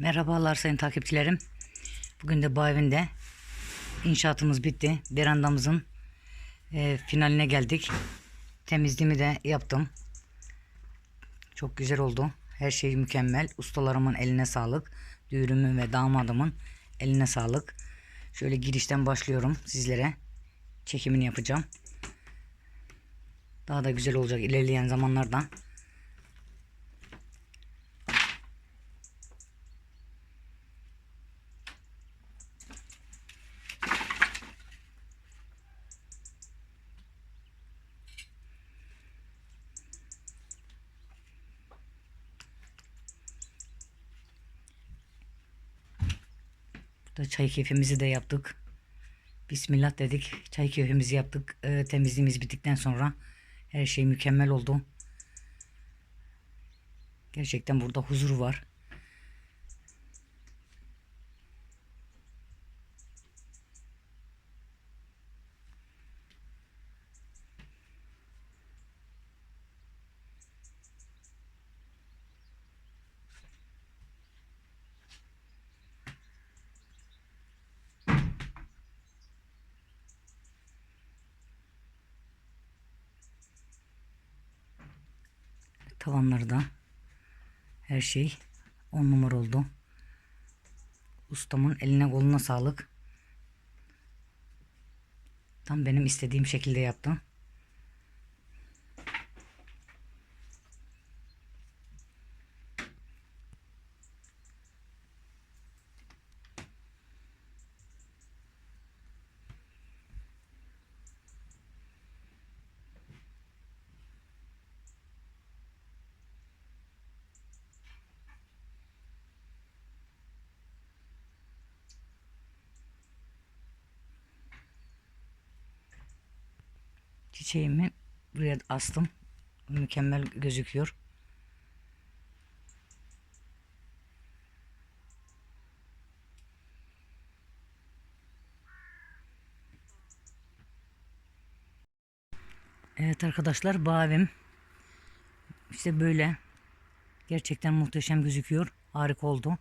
Merhabalar sayın takipçilerim. Bugün de bu evinde inşaatımız bitti. Verandamızın e, finaline geldik. Temizliğimi de yaptım. Çok güzel oldu. Her şey mükemmel. Ustalarımın eline sağlık. Düğürümün ve damadımın eline sağlık. Şöyle girişten başlıyorum sizlere. Çekimini yapacağım. Daha da güzel olacak ilerleyen zamanlarda. Burada çay keyfimizi de yaptık. Bismillah dedik. Çay keyfimizi yaptık. Ee, temizliğimiz bittikten sonra her şey mükemmel oldu. Gerçekten burada huzur var. Tavanları da her şey on numara oldu. Ustamın eline koluna sağlık. Tam benim istediğim şekilde yaptım. Çiçeğimi buraya astım. Mükemmel gözüküyor. Evet arkadaşlar evim işte böyle gerçekten muhteşem gözüküyor. Harika oldu.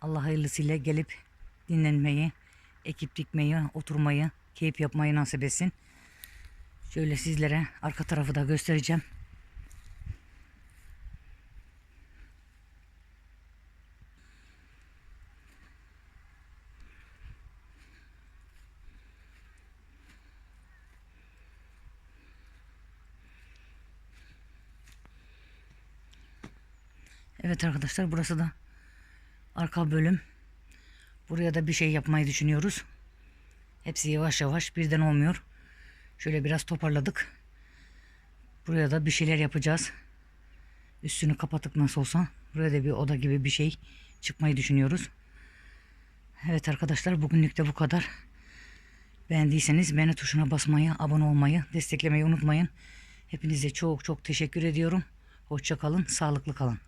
Allah hayırlısıyla gelip dinlenmeyi, ekip dikmeyi, oturmayı, keyif yapmayı nasip etsin. Şöyle sizlere arka tarafı da göstereceğim. Evet arkadaşlar burası da arka bölüm. Buraya da bir şey yapmayı düşünüyoruz. Hepsi yavaş yavaş birden olmuyor. Şöyle biraz toparladık. Buraya da bir şeyler yapacağız. Üstünü kapattık nasıl olsa. Buraya da bir oda gibi bir şey çıkmayı düşünüyoruz. Evet arkadaşlar bugünlük de bu kadar. Beğendiyseniz beğeni tuşuna basmayı, abone olmayı, desteklemeyi unutmayın. Hepinize çok çok teşekkür ediyorum. Hoşça kalın, sağlıklı kalın.